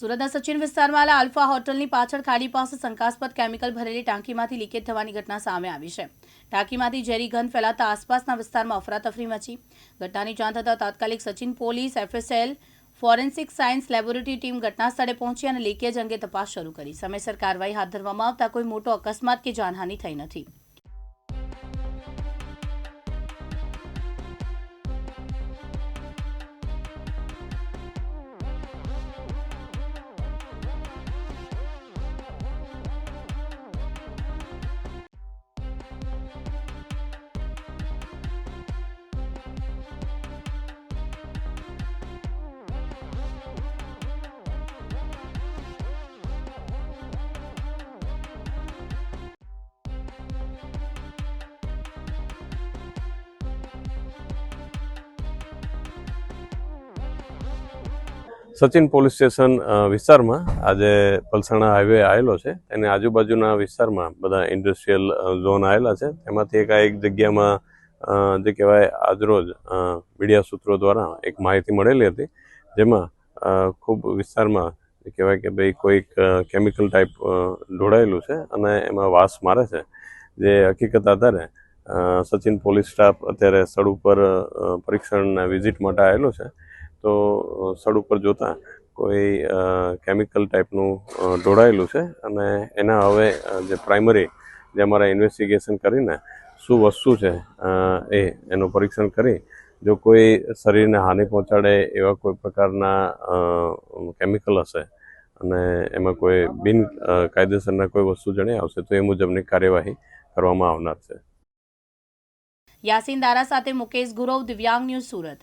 સુરતના સચિન વિસ્તારમાં આલ્ફા હોટલની પાછળ ખાડી પાસે શંકાસ્પદ કેમિકલ ભરેલી ટાંકીમાંથી લીકેજ થવાની ઘટના સામે આવી છે. ટાંકીમાંથી ઝેરી ગંધ ફેલાતા આસપાસના વિસ્તારમાં અફરાતફરી મચી. ઘટનાની જાણ થતાં તાત્કાલિક Sachin police, F S L, forensic science laboratory team ઘટના સ્થળે પહોંચી અને લીકેજ અંગે તપાસ શરૂ કરી. સમયસર કાર્યવાહી હાથ ધરવામાં આવતા કોઈ મોટો અકસ્માત કે જાનહાનિ થઈ નથી. સચિન પોલીસ સ્ટેશન વિસ્તારમાં આજે પલસાણા હાઈવે આવેલો છે. એની આજુબાજુના વિસ્તારમાં બધા ઇન્ડસ્ટ્રીયલ ઝોન આવેલા છે. એમાંથી એક આ એક જગ્યામાં જે કહેવાય આજરોજ મીડિયા સૂત્રો દ્વારા એક માહિતી મળેલી હતી, જેમાં ખૂબ વિસ્તારમાં જે કહેવાય કે ભાઈ કોઈક કેમિકલ ટાઈપ ઢોળાયેલું છે અને એમાં વાસ મારે છે. જે હકીકત આધારે સચિન પોલીસ સ્ટાફ અત્યારે સ્થળ ઉપર પરીક્ષણના પરીક્ષણ વિઝિટ માટે આવેલો છે. તો સ્થળ ઉપર જોતા કોઈ કેમિકલ ટાઈપનું ઢોળાયેલું છે અને એના હવે જે પ્રાઇમરી જે અમારા ઇન્વેસ્ટિગેશન કરીને શું વસ્તુ છે એ, એનું પરીક્ષણ કરી જો કોઈ શરીરને હાનિ પહોંચાડે એવા કોઈ પ્રકારના કેમિકલ હશે અને એમાં કોઈ બિન કાયદેસરના કોઈ વસ્તુ જણાઈ આવશે તો એ મુજબની કાર્યવાહી કરવામાં આવનાર છે. યાસીન દારા સાથે મુકેશ ગુરવ, દિવ્યાંગ ન્યૂઝ સુરત.